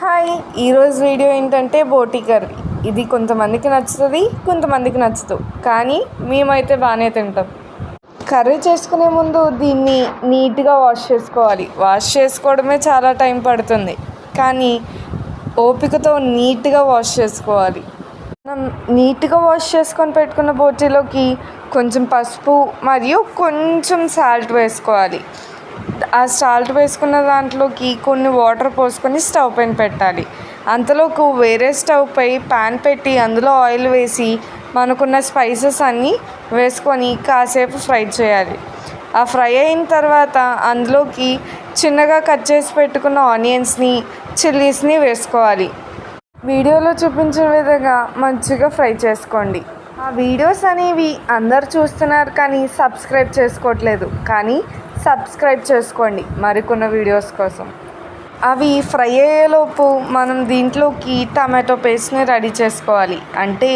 Hi ఈరోజు video ఏంటంటే బోటి కర్రీ. ఇది కొంతమందికి నచ్చుతుంది కొంతమందికి నచ్చదు. కానీ మేమైతే బాగానే తింటాం. కర్రీ చేసుకునే ముందు దీన్ని నీట్గా వాష్ చేసుకోవాలి. వాష్ చేసుకోవడమే చాలా టైం పడుతుంది. కానీ ఓపికతో నీట్గా వాష్ చేసుకోవాలి. మనం నీట్గా వాష్ చేసుకొని పెట్టుకున్న బోటీలోకి కొంచెం పసుపు మరియు కొంచెం సాల్ట్ వేసుకోవాలి. ఆ సాల్ట్ వేసుకున్న దాంట్లోకి కొన్ని వాటర్ పోసుకొని స్టవ్ పైన పెట్టాలి. అంతలోకి వేరే స్టవ్ పై ప్యాన్ పెట్టి అందులో ఆయిల్ వేసి మనకున్న స్పైసెస్ అన్నీ వేసుకొని కాసేపు ఫ్రై చేయాలి. ఆ ఫ్రై అయిన తర్వాత అందులోకి చిన్నగా కట్ చేసి పెట్టుకున్న ఆనియన్స్ని చిల్లీస్ని వేసుకోవాలి. వీడియోలో చూపించిన విధంగా మంచిగా ఫ్రై చేసుకోండి. ఆ వీడియోస్ అనేవి అందరు చూస్తున్నారు కానీ సబ్స్క్రైబ్ చేసుకోవట్లేదు. కానీ సబ్స్క్రైబ్ చేసుకోండి మరికొన్న వీడియోస్ కోసం. అవి ఫ్రై అయ్యేలోపు మనం దీంట్లోకి టమాటో పేస్ట్ని రెడీ చేసుకోవాలి. అంటే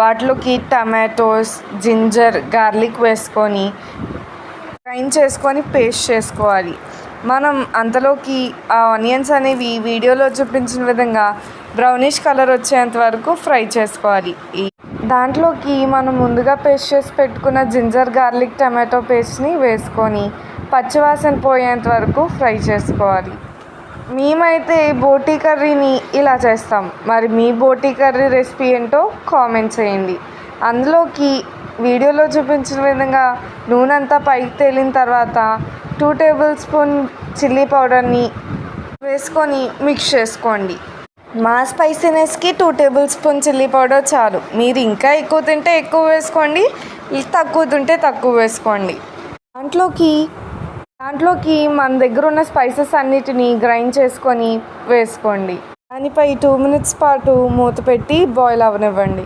వాటిలోకి టమాటోస్ జింజర్ గార్లిక్ వేసుకొని గ్రైండ్ చేసుకొని పేస్ట్ చేసుకోవాలి. మనం అంతలోకి ఆ ఆనియన్స్ అనేవి వీడియోలో చూపించిన విధంగా బ్రౌనిష్ కలర్ వచ్చేంత వరకు ఫ్రై చేసుకోవాలి. ఈ దాంట్లోకి మనం ముందుగా పేస్ట్ చేసి పెట్టుకున్న జింజర్ గార్లిక్ టమాటో పేస్ట్ని వేసుకొని పచ్చివాసన పోయేంత వరకు ఫ్రై చేసుకోవాలి. మేమైతే బోటీ కర్రీని ఇలా చేస్తాం. మరి మీ బోటీ కర్రీ రెసిపీ ఏంటో కామెంట్ చేయండి. అందులోకి వీడియోలో చూపించిన విధంగా నూనె అంతా పైకి తేలిన తర్వాత టూ టేబుల్ స్పూన్ చిల్లీ పౌడర్ని వేసుకొని మిక్స్ చేసుకోండి. మా స్పైసీనెస్కి two tablespoon chilli powder చాలు. మీరు ఇంకా ఎక్కువ తింటే ఎక్కువ వేసుకోండి తక్కువ తింటే తక్కువ వేసుకోండి. దాంట్లోకి దాంట్లోకి మన దగ్గర ఉన్న స్పైసెస్ అన్నిటిని గ్రైండ్ చేసుకొని వేసుకోండి. దానిపై టూ మినిట్స్ పాటు మూత పెట్టి బాయిల్ అవ్వనివ్వండి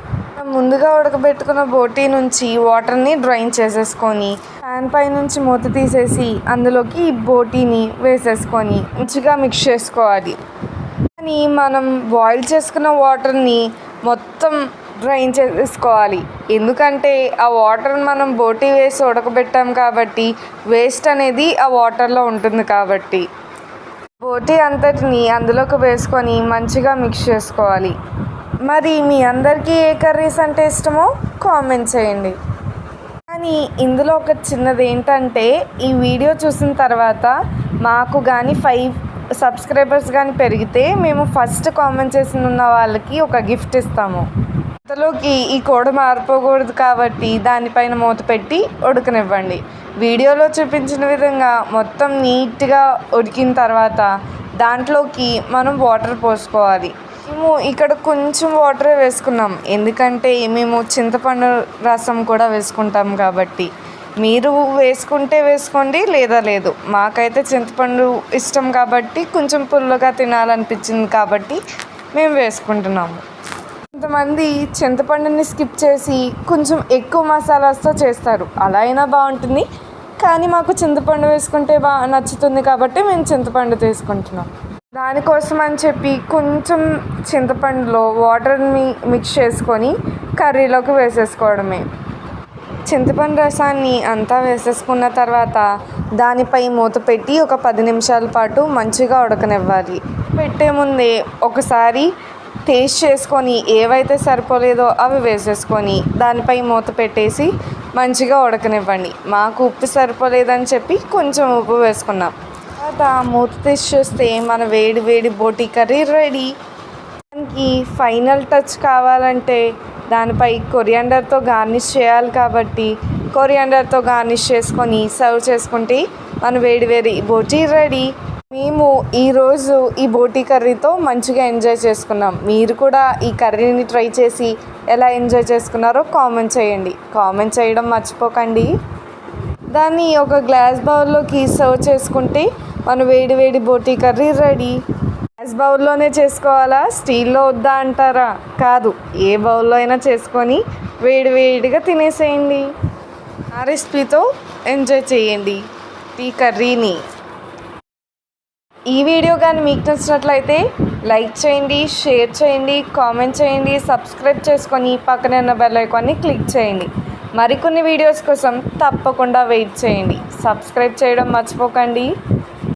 ముందుగా ఉడకబెట్టుకున్న బోటీ నుంచి వాటర్ని డ్రైన్ చేసేసుకొని ప్యాన్ పై నుంచి మూత తీసేసి అందులోకి బోటీని వేసేసుకొని మంచిగా మిక్స్ చేసుకోవాలి. ని మనం బాయిల్ చేసుకున్న వాటర్ని మొత్తం డ్రైన్ చేసుకోవాలి. ఎందుకంటే ఆ వాటర్ని మనం బోటీ వేసి ఉడకబెట్టాం కాబట్టి వేస్ట్ అనేది ఆ వాటర్లో ఉంటుంది కాబట్టి. బోటీ అంతటిని అందులోకి వేసుకొని మంచిగా మిక్స్ చేసుకోవాలి. మరి మీ అందరికీ ఏ కర్రీస్ అంటే ఇష్టమో కామెంట్ చేయండి. కానీ ఇందులో ఒక చిన్నది ఏంటంటే ఈ వీడియో చూసిన తర్వాత మాకు కానీ ఫైవ్ సబ్స్క్రైబర్స్ కానీ పెరిగితే మేము ఫస్ట్ కామెంట్ చేసి ఉన్న వాళ్ళకి ఒక గిఫ్ట్ ఇస్తాము. అంతలోకి ఈ కోడ మారిపోకూడదు కాబట్టి దానిపైన మూత పెట్టి ఉడకనివ్వండి. వీడియోలో చూపించిన విధంగా మొత్తం నీట్గా ఉడికిన తర్వాత దాంట్లోకి మనం వాటర్ పోసుకోవాలి. మేము ఇక్కడ కొంచెం వాటర్ వేసుకున్నాం. ఎందుకంటే మేము చింతపండు రసం కూడా వేసుకుంటాం కాబట్టి. మీరు వేసుకుంటే వేసుకోండి లేదా లేదు. మాకైతే చింతపండు ఇష్టం కాబట్టి కొంచెం పుల్లగా తినాలనిపించింది కాబట్టి మేము వేసుకుంటున్నాము. కొంతమంది చింతపండుని స్కిప్ చేసి కొంచెం ఎక్కువ మసాలాస్తో చేస్తారు. అలా అయినా బాగుంటుంది. కానీ మాకు చింతపండు వేసుకుంటే బాగా నచ్చుతుంది కాబట్టి మేము చింతపండు తీసుకుంటున్నాం. దానికోసం అని చెప్పి కొంచెం చింతపండులో వాటర్ని మిక్స్ చేసుకొని కర్రీలోకి వేసేసుకోవడమే. చింతపండు రసాన్ని అంతా వేసేసుకున్న తర్వాత దానిపై మూత పెట్టి ఒక పది నిమిషాల పాటు మంచిగా ఉడకనివ్వాలి. పెట్టే ముందే ఒకసారి టేస్ట్ చేసుకొని ఏవైతే సరిపోలేదో అవి వేసేసుకొని దానిపై మూత పెట్టేసి మంచిగా ఉడకనివ్వండి. మాకు ఉప్పు సరిపోలేదని చెప్పి కొంచెం ఉప్పు వేసుకున్నాం. తర్వాత మూత తీసి చూస్తే మన వేడి వేడి బోటీ కర్రీ రెడీ. దానికి ఫైనల్ టచ్ కావాలంటే దానిపై కొరియాండర్తో గార్నిష్ చేయాలి కాబట్టి కొరియాండర్తో గార్నిష్ చేసుకొని సర్వ్ చేసుకుంటే మన వేడి వేడి బోటీ రెడీ. మేము ఈరోజు ఈ బోటీ కర్రీతో మంచిగా ఎంజాయ్ చేసుకున్నాం. మీరు కూడా ఈ కర్రీని ట్రై చేసి ఎలా ఎంజాయ్ చేసుకున్నారో కామెంట్ చేయండి. కామెంట్ చేయడం మర్చిపోకండి. దాన్ని ఒక గ్లాస్ బౌల్లోకి సర్వ్ చేసుకుంటే మన వేడి వేడి బోటీ కర్రీ రెడీ. గ్లాస్ బౌల్లోనే చేసుకోవాలా? స్టీల్లో వద్దా అంటారా? కాదు. ఏ బౌల్లో అయినా చేసుకొని వేడివేడిగా తినేసేయండి. ఆ రెసిపీతో ఎంజాయ్ చేయండి. ఈ కర్రీని. ఈ వీడియో కానీ మీకు నచ్చినట్లయితే లైక్ చేయండి షేర్ చేయండి కామెంట్ చేయండి సబ్స్క్రైబ్ చేసుకొని పక్కనే ఉన్న బెల్ ఐకాన్ని క్లిక్ చేయండి. మరికొన్ని వీడియోస్ కోసం తప్పకుండా వెయిట్ చేయండి. సబ్స్క్రైబ్ చేయడం మర్చిపోకండి.